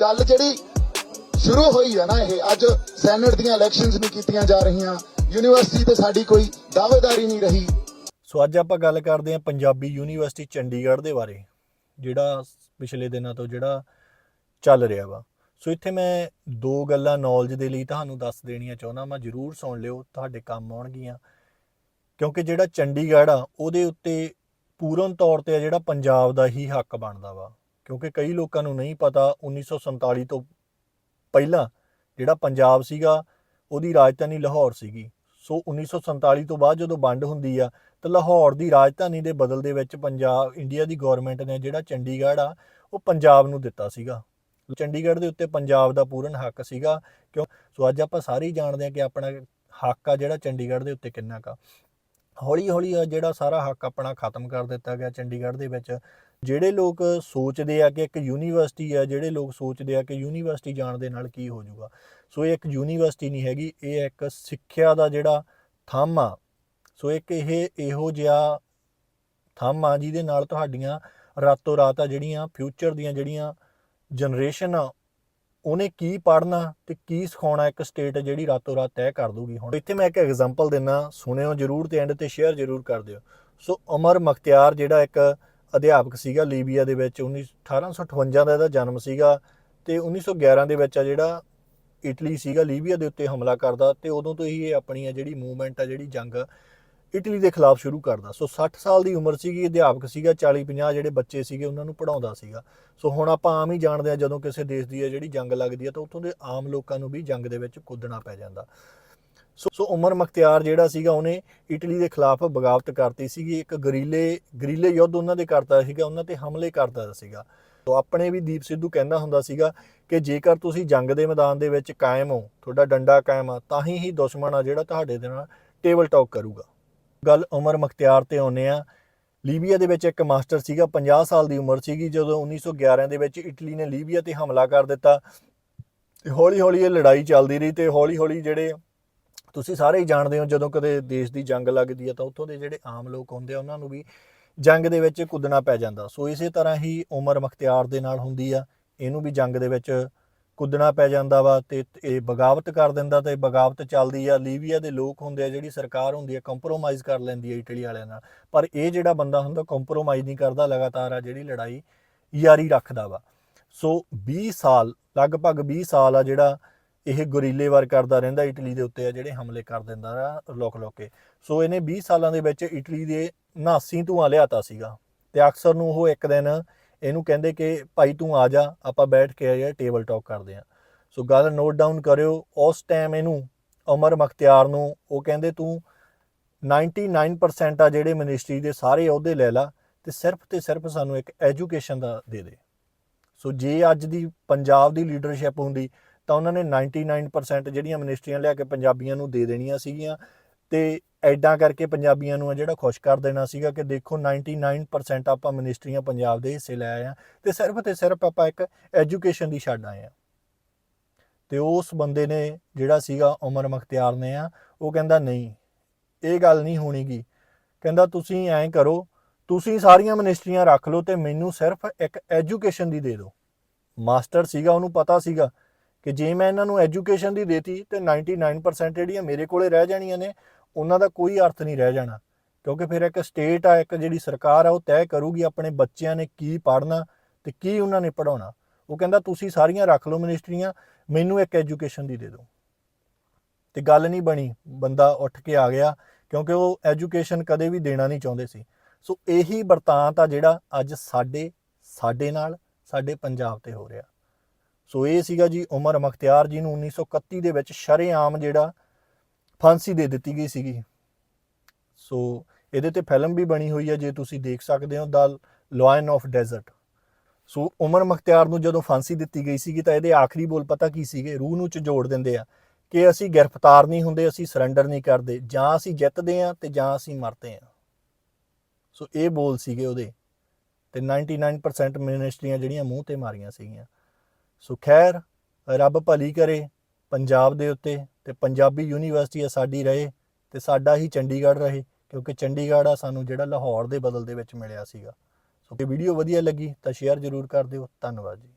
ਗੱਲ ਜਿਹੜੀ ਸ਼ੁਰੂ ਹੋਈ ਹੈ ਨਾ ਇਹ, ਅੱਜ ਸੈਨੇਟ ਦੀਆਂ ਇਲੈਕਸ਼ਨਸ ਨਹੀਂ ਕੀਤੀਆਂ ਜਾ ਰਹੀਆਂ ਯੂਨੀਵਰਸਿਟੀ ਤੇ ਸਾਡੀ ਕੋਈ ਦਾਅਵੇਦਾਰੀ ਨਹੀਂ ਰਹੀ। ਸੋ ਅੱਜ ਆਪਾਂ ਗੱਲ ਕਰਦੇ ਹਾਂ ਪੰਜਾਬੀ ਯੂਨੀਵਰਸਿਟੀ ਚੰਡੀਗੜ੍ਹ ਦੇ ਬਾਰੇ, ਜਿਹੜਾ ਪਿਛਲੇ ਦਿਨਾਂ ਤੋਂ ਜਿਹੜਾ ਚੱਲ ਰਿਹਾ ਵਾ। ਸੋ ਇੱਥੇ ਮੈਂ ਦੋ ਗੱਲਾਂ ਨੌਲੇਜ ਦੇ ਲਈ ਤੁਹਾਨੂੰ ਦੱਸ ਦੇਣੀਆਂ ਚਾਹੁੰਦਾ ਮੈਂ ਜਰੂਰ ਸੁਣ ਲਿਓ, ਤੁਹਾਡੇ ਕੰਮ ਆਉਣਗੀਆਂ। ਕਿਉਂਕਿ ਜਿਹੜਾ ਚੰਡੀਗੜ੍ਹ ਆ, ਉਹਦੇ ਉੱਤੇ ਪੂਰਨ ਤੌਰ ਤੇ ਆ ਜਿਹੜਾ ਪੰਜਾਬ ਦਾ ਹੀ ਹੱਕ ਬਣਦਾ ਵਾ। ਕਿਉਂਕਿ ਕਈ ਲੋਕਾਂ ਨੂੰ ਨਹੀਂ ਪਤਾ 1947 ਤੋਂ ਪਹਿਲਾਂ ਜਿਹੜਾ ਪੰਜਾਬ ਸੀਗਾ, ਉਹਦੀ ਰਾਜਧਾਨੀ ਲਾਹੌਰ ਸੀਗੀ। ਸੋ 1947 ਤੋਂ ਬਾਅਦ ਜਦੋਂ ਵੰਡ ਹੁੰਦੀ ਆ, ਤਾਂ ਲਾਹੌਰ ਦੀ ਰਾਜਧਾਨੀ ਦੇ ਬਦਲ ਦੇ ਵਿੱਚ ਪੰਜਾਬ, ਇੰਡੀਆ ਦੀ ਗਵਰਨਮੈਂਟ ਨੇ ਜਿਹੜਾ ਚੰਡੀਗੜ੍ਹ ਆ, ਉਹ ਪੰਜਾਬ ਨੂੰ ਦਿੱਤਾ ਸੀਗਾ। ਚੰਡੀਗੜ੍ਹ ਦੇ ਉੱਤੇ ਪੰਜਾਬ ਦਾ ਪੂਰਨ ਹੱਕ ਸੀਗਾ। ਕਿਉਂ? ਸੋ ਅੱਜ ਆਪਾਂ ਸਾਰੇ ਹੀ ਜਾਣਦੇ ਆ ਕਿ ਆਪਣਾ ਹੱਕ ਆ ਜਿਹੜਾ ਚੰਡੀਗੜ੍ਹ ਦੇ ਉੱਤੇ ਕਿੰਨਾ ਕਾ ਹੌਲੀ ਹੌਲੀ ਆ ਜਿਹੜਾ ਸਾਰਾ ਹੱਕ ਆਪਣਾ ਖਤਮ ਕਰ ਦਿੱਤਾ ਗਿਆ ਚੰਡੀਗੜ੍ਹ ਦੇ ਵਿੱਚ। ਜਿਹੜੇ ਲੋਕ ਸੋਚਦੇ ਆ ਕਿ ਇੱਕ ਯੂਨੀਵਰਸਿਟੀ ਆ, ਜਿਹੜੇ ਲੋਕ ਸੋਚਦੇ ਆ ਕਿ ਯੂਨੀਵਰਸਿਟੀ ਜਾਣ ਦੇ ਨਾਲ ਕੀ ਹੋ ਜਾਊਗਾ। ਸੋ ਇਹ ਇੱਕ ਯੂਨੀਵਰਸਿਟੀ ਨਹੀਂ ਹੈਗੀ, ਇਹ ਇੱਕ ਸਿੱਖਿਆ ਦਾ ਜਿਹੜਾ ਥੰਮ ਆ। ਸੋ ਇੱਕ ਇਹ ਇਹੋ ਜਿਹਾ ਥੰਮ ਆ ਜਿਹਦੇ ਨਾਲ ਤੁਹਾਡੀਆਂ ਰਾਤੋਂ ਰਾਤ ਆ ਜਿਹੜੀਆਂ ਫਿਊਚਰ ਦੀਆਂ ਜਿਹੜੀਆਂ ਜਨਰੇਸ਼ਨ ਆ ਉਹਨੇ ਕੀ ਪੜ੍ਹਨਾ ਤੇ ਕੀ ਸਿਖਾਉਣਾ ਇੱਕ ਸਟੇਟ ਜਿਹੜੀ ਰਾਤੋਂ ਰਾਤ ਤੈਅ ਕਰ ਦੂਗੀ ਹੁਣ। ਇੱਥੇ ਮੈਂ ਇੱਕ ਐਗਜ਼ਾਮਪਲ ਦਿੰਨਾ, ਸੁਣਿਓ ਜਰੂਰ ਤੇ ਐਂਡ ਤੇ ਸ਼ੇਅਰ ਜਰੂਰ ਕਰ ਦਿਓ। ਸੋ ਅਮਰ ਮਖਤਿਆਰ ਜਿਹੜਾ ਇੱਕ ਅਧਿਆਪਕ ਸੀਗਾ ਲੀਬੀਆ ਦੇ ਵਿੱਚ 19 1858 ਦਾ ਇਹਦਾ ਜਨਮ ਸੀਗਾ ਤੇ 1911 ਦੇ ਵਿੱਚ ਆ ਜਿਹੜਾ ਇਟਲੀ ਸੀਗਾ ਲੀਬੀਆ ਦੇ ਉੱਤੇ ਹਮਲਾ ਕਰਦਾ ਤੇ ਉਦੋਂ ਤੋਂ ਹੀ ਇਹ ਆਪਣੀ ਆ ਜਿਹੜੀ ਮੂਵਮੈਂਟ ਆ, ਜਿਹੜੀ ਜੰਗ ਇਟਲੀ ਦੇ ਖਿਲਾਫ ਸ਼ੁਰੂ ਕਰਦਾ। ਸੋ 60 ਸਾਲ ਦੀ ਉਮਰ ਸੀਗੀ, ਅਧਿਆਪਕ ਸੀਗਾ 40 50 ਜਿਹੜੇ ਬੱਚੇ ਸੀਗੇ, ਉਹਨਾਂ ਨੂੰ ਪੜਾਉਂਦਾ ਸੀਗਾ। ਸੋ ਹੁਣ ਆਪਾਂ ਆਮ ਹੀ ਜਾਣਦੇ ਆ ਜਦੋਂ ਕਿਸੇ ਦੇਸ਼ ਦੀ ਹੈ ਜਿਹੜੀ ਜੰਗ ਲੱਗਦੀ ਹੈ ਤਾਂ ਉੱਥੋਂ ਦੇ ਆਮ ਲੋਕਾਂ ਨੂੰ ਵੀ ਜੰਗ ਦੇ ਵਿੱਚ ਕੁੱਦਣਾ ਪੈ ਜਾਂਦਾ। ਸੋ ਸੋ ਉਮਰ ਮਖਤਿਆਰ ਜਿਹੜਾ ਸੀਗਾ, ਉਹਨੇ ਇਟਲੀ ਦੇ ਖਿਲਾਫ ਬਗਾਵਤ ਕਰਤੀ ਸੀਗੀ। ਇੱਕ ਗਰੀਲੇ ਗਰੀਲੇ ਯੁੱਧ ਉਹਨਾਂ ਦੇ ਕਰਤਾ ਸੀਗਾ, ਉਹਨਾਂ ਤੇ ਹਮਲੇ ਕਰਦਾ ਸੀਗਾ। ਸੋ ਆਪਣੇ ਵੀ ਦੀਪ ਸਿੱਧੂ ਕਹਿੰਦਾ ਹੁੰਦਾ ਸੀਗਾ ਕਿ ਜੇਕਰ ਤੁਸੀਂ ਜੰਗ ਦੇ ਮੈਦਾਨ ਦੇ ਵਿੱਚ ਕਾਇਮ ਹੋ, ਤੁਹਾਡਾ ਡੰਡਾ ਕਾਇਮ ਆ, ਤਾਂ ਹੀ ਹੀ ਦੁਸ਼ਮਣ ਆ ਜਿਹੜਾ ਤੁਹਾਡੇ ਦੇ ਨਾਲ ਟੇਬਲ ਟਾਕ ਕਰੂਗਾ। ਗੱਲ ਉਮਰ ਮਖਤਿਆਰ ਤੇ ਆਉਨੇ ਆ ਲੀਬੀਆ ਦੇ ਵਿੱਚ ਇੱਕ ਮਾਸਟਰ ਸੀਗਾ 50 ਸਾਲ ਦੀ ਉਮਰ ਸੀਗੀ, ਜਦੋਂ 1911 ਦੇ ਵਿੱਚ ਇਟਲੀ ਨੇ ਲੀਬੀਆ ਤੇ ਹਮਲਾ ਕਰ ਦਿੱਤਾ। ਤੇ ਹੌਲੀ ਹੌਲੀ ਇਹ ਲੜਾਈ ਚੱਲਦੀ ਰਹੀ ਤੇ ਹੌਲੀ ਹੌਲੀ ਜਿਹੜੇ ਤੁਸੀਂ ਸਾਰੇ ਹੀ ਜਾਣਦੇ ਹੋ, ਜਦੋਂ ਕਦੇ ਦੇਸ਼ ਦੀ ਜੰਗ ਲੱਗਦੀ ਹੈ ਤਾਂ ਉੱਥੋਂ ਦੇ ਜਿਹੜੇ ਆਮ ਲੋਕ ਹੁੰਦੇ ਆ, ਉਹਨਾਂ ਨੂੰ ਵੀ ਜੰਗ ਦੇ ਵਿੱਚ ਕੁੱਦਣਾ ਪੈ ਜਾਂਦਾ। ਸੋ ਇਸੇ ਤਰ੍ਹਾਂ ਹੀ ਉਮਰ ਮਖਤਿਆਰ ਦੇ ਨਾਲ ਹੁੰਦੀ ਆ। ਇਹਨੂੰ ਵੀ ਜੰਗ ਦੇ ਵਿੱਚ ਕੁੱਦਣਾ ਪੈ ਜਾਂਦਾ ਵਾ ਤੇ ਇਹ ਬਗਾਵਤ ਕਰ ਦਿੰਦਾ ਤੇ ਬਗਾਵਤ ਚੱਲਦੀ ਆ। ਲੀਬੀਆ ਦੇ ਲੋਕ ਹੁੰਦੇ ਆ, ਜਿਹੜੀ ਸਰਕਾਰ ਹੁੰਦੀ ਆ ਕੰਪਰੋਮਾਈਜ਼ ਕਰ ਲੈਂਦੀ ਆ ਇਟਲੀ ਵਾਲਿਆਂ ਨਾਲ। ਪਰ ਇਹ ਜਿਹੜਾ ਬੰਦਾ ਹੁੰਦਾ ਕੰਪਰੋਮਾਈਜ਼ ਨਹੀਂ ਕਰਦਾ ਲਗਾਤਾਰ ਆ, ਜਿਹੜੀ ਲੜਾਈ ਯਾਰੀ ਰੱਖਦਾ ਵਾ। ਸੋ 20 ਸਾਲ, ਲਗਭਗ 20 ਸਾਲ ਆ ਜਿਹੜਾ ਇਹ ਗੁਰੀਲੇ ਵਾਰ ਕਰਦਾ ਰਹਿੰਦਾ ਇਟਲੀ ਦੇ ਉੱਤੇ ਆ, ਜਿਹੜੇ ਹਮਲੇ ਕਰ ਦਿੰਦਾ ਆ ਲੋਕ ਲੋਕੇ ਸੋ ਇਹਨੇ 20 ਸਾਲਾਂ ਦੇ ਵਿੱਚ ਇਟਲੀ ਦੇ 79 ਧੂਆਂ ਲਿਆਤਾ ਸੀਗਾ। ਤੇ ਅਕਸਰ ਨੂੰ ਉਹ ਇੱਕ ਦਿਨ ਇਹਨੂੰ ਕਹਿੰਦੇ ਕਿ ਭਾਈ ਤੂੰ ਆ ਜਾ, ਆਪਾਂ ਬੈਠ ਕੇ ਆ ਟੇਬਲ ਟਾਕ ਕਰਦੇ ਆ ਸੋ ਗੱਲ ਨੋਟ ਡਾਊਨ ਕਰਿਓ, ਉਸ ਟਾਈਮ ਇਹਨੂੰ ਉਮਰ ਮਖਤਿਆਰ ਨੂੰ ਉਹ ਕਹਿੰਦੇ ਤੂੰ 99% ਆ ਜਿਹੜੇ ਮਿਨਿਸਟਰੀ ਦੇ ਸਾਰੇ ਅਹੁਦੇ ਲੈ ਲਾ ਤੇ ਸਿਰਫ ਤੇ ਸਿਰਫ ਸਾਨੂੰ ਇੱਕ ਐਜੂਕੇਸ਼ਨ ਦਾ ਦੇ ਦੇ। ਸੋ ਜੇ ਅੱਜ ਦੀ ਪੰਜਾਬ ਦੀ ਲੀਡਰਸ਼ਿਪ ਹੁੰਦੀ ਤਾਂ ਉਹਨਾਂ ਨੇ 99% ਜਿਹੜੀਆਂ ਮਿਨਿਸਟਰੀਆਂ ਲਿਆ ਕੇ ਪੰਜਾਬੀਆਂ ਨੂੰ ਦੇ ਦੇਣੀਆਂ ਸੀਗੀਆਂ। ਤੇ ਐਡਾਂ ਕਰਕੇ ਪੰਜਾਬੀਆਂ ਨੂੰ ਆ ਜਿਹੜਾ ਖੁਸ਼ ਕਰ ਦੇਣਾ ਸੀਗਾ ਕਿ ਦੇਖੋ 99% ਆਪਾਂ ਮਿਨਿਸਟਰੀਆਂ ਪੰਜਾਬ ਦੇ ਹਿੱਸੇ ਲੈ ਆਏ ਆ ਤੇ ਸਿਰਫ ਤੇ ਸਿਰਫ ਆਪਾਂ ਇੱਕ ਐਜੂਕੇਸ਼ਨ ਦੀ ਛੱਡ ਆਏ ਆ ਤੇ ਉਸ ਬੰਦੇ ਨੇ ਜਿਹੜਾ ਸੀਗਾ ਉਮਰ ਮਖਤਿਆਰ ਨੇ ਆ, ਉਹ ਕਹਿੰਦਾ ਨਹੀਂ, ਇਹ ਗੱਲ ਨਹੀਂ ਹੋਣੀਗੀ। ਕਹਿੰਦਾ ਤੁਸੀਂ ਐਂ ਕਰੋ, ਤੁਸੀਂ ਸਾਰੀਆਂ ਮਿਨਿਸਟਰੀਆਂ ਰੱਖ ਲਓ ਤੇ ਮੈਨੂੰ ਸਿਰਫ ਇੱਕ ਐਜੂਕੇਸ਼ਨ ਦੀ ਦੇ ਦਿਓ। ਮਾਸਟਰ ਸੀਗਾ, ਉਹਨੂੰ ਪਤਾ ਸੀਗਾ ਕਿ ਜੇ ਮੈਂ ਇਹਨਾਂ ਨੂੰ ਐਜੂਕੇਸ਼ਨ ਦੀ ਦੇਤੀ ਤੇ 99% ਜਿਹੜੀਆਂ ਮੇਰੇ ਕੋਲੇ ਰਹਿ ਜਾਣੀਆਂ ਨੇ ਉਹਨਾਂ ਦਾ ਕੋਈ ਅਰਥ ਨਹੀਂ ਰਹਿ ਜਾਣਾ। ਕਿਉਂਕਿ ਫਿਰ ਇੱਕ ਸਟੇਟ ਆ, ਇੱਕ ਜਿਹੜੀ ਸਰਕਾਰ ਆ, ਉਹ ਤੈਅ ਕਰੂਗੀ ਆਪਣੇ ਬੱਚਿਆਂ ਨੇ ਕੀ ਪੜ੍ਹਨਾ ਤੇ ਕੀ ਉਹਨਾਂ ਨੇ ਪੜਾਉਣਾ ਉਹ ਕਹਿੰਦਾ, ਤੁਸੀਂ ਸਾਰੀਆਂ ਰੱਖ ਲਓ ਮਿਨਿਸਟਰੀਆਂ ਮੈਨੂੰ ਇੱਕ ਐਜੂਕੇਸ਼ਨ ਦੀ ਦੇ ਦਿਓ। ਤੇ ਗੱਲ ਨਹੀਂ ਬਣੀ। ਬੰਦਾ ਉੱਠ ਕੇ ਆ ਗਿਆ, ਕਿਉਂਕਿ ਉਹ ਐਜੂਕੇਸ਼ਨ ਕਦੇ ਵੀ ਦੇਣਾ ਨਹੀਂ ਚਾਹੁੰਦੇ ਸੀ। ਸੋ ਇਹੀ ਵਰਤਾਂਤ ਆ ਜਿਹੜਾ ਅੱਜ ਸਾਡੇ ਸਾਡੇ ਨਾਲ, ਸਾਡੇ ਪੰਜਾਬ ਤੇ ਹੋ ਰਿਹਾ। ਸੋ ਇਹ ਸੀਗਾ ਜੀ ਉਮਰ ਮਖਤਿਆਰ ਜੀ ਨੂੰ 1931 ਦੇ ਵਿੱਚ ਸ਼ਰੇਆਮ ਜਿਹੜਾ ਫਾਂਸੀ ਦੇ ਦਿੱਤੀ ਗਈ ਸੀਗੀ। ਸੋ ਇਹਦੇ ਤੇ ਫਿਲਮ ਵੀ ਬਣੀ ਹੋਈ ਹੈ ਜੇ ਤੁਸੀਂ ਦੇਖ ਸਕਦੇ ਹੋ, the lion of desert so Omar Mukhtar ਨੂੰ ਜਦੋਂ ਫਾਂਸੀ ਦਿੱਤੀ ਗਈ ਸੀਗੀ, ਤਾਂ ਇਹਦੇ ਆਖਰੀ ਬੋਲ ਪਤਾ ਕੀ ਸੀਗੇ? ਰੂਹ ਨੂੰ ਝਜੋੜ ਦਿੰਦੇ ਆ ਕਿ ਅਸੀਂ ਗ੍ਰਿਫਤਾਰ ਨਹੀਂ ਹੁੰਦੇ, ਅਸੀਂ ਸਰੈਂਡਰ ਨਹੀਂ ਕਰਦੇ। ਜਾਂ ਅਸੀਂ ਜਿੱਤਦੇ ਆ ਤੇ ਜਾਂ ਅਸੀਂ ਮਰਦੇ ਆ ਸੋ ਇਹ ਬੋਲ ਸੀਗੇ ਉਹਦੇ। ਤੇ 99% ਮਿਨਿਸਟਰੀਆਂ ਜਿਹੜੀਆਂ ਮੂੰਹ ਤੇ ਮਾਰੀਆਂ ਸੀਗੀਆਂ। ਸੋ ਖੈਰ, ਰੱਬ ਭਲੀ ਕਰੇ ਪੰਜਾਬ ਦੇ ਉੱਤੇ ਤੇ ਪੰਜਾਬੀ ਯੂਨੀਵਰਸਿਟੀ ਆ ਸਾਡੀ ਰਹੇ ਤੇ ਸਾਡਾ ਹੀ ਚੰਡੀਗੜ੍ਹ ਰਹੇ, ਕਿਉਂਕਿ ਚੰਡੀਗੜ੍ਹ ਆ ਸਾਨੂੰ ਜਿਹੜਾ ਲਾਹੌਰ ਦੇ ਬਦਲ ਦੇ ਵਿੱਚ ਮਿਲਿਆ ਸੀਗਾ। ਸੋ ਇਹ ਵੀਡੀਓ ਵਧੀਆ ਲੱਗੀ ਤਾਂ ਸ਼ੇਅਰ ਜ਼ਰੂਰ ਕਰ ਦਿਓ। ਧੰਨਵਾਦ ਜੀ।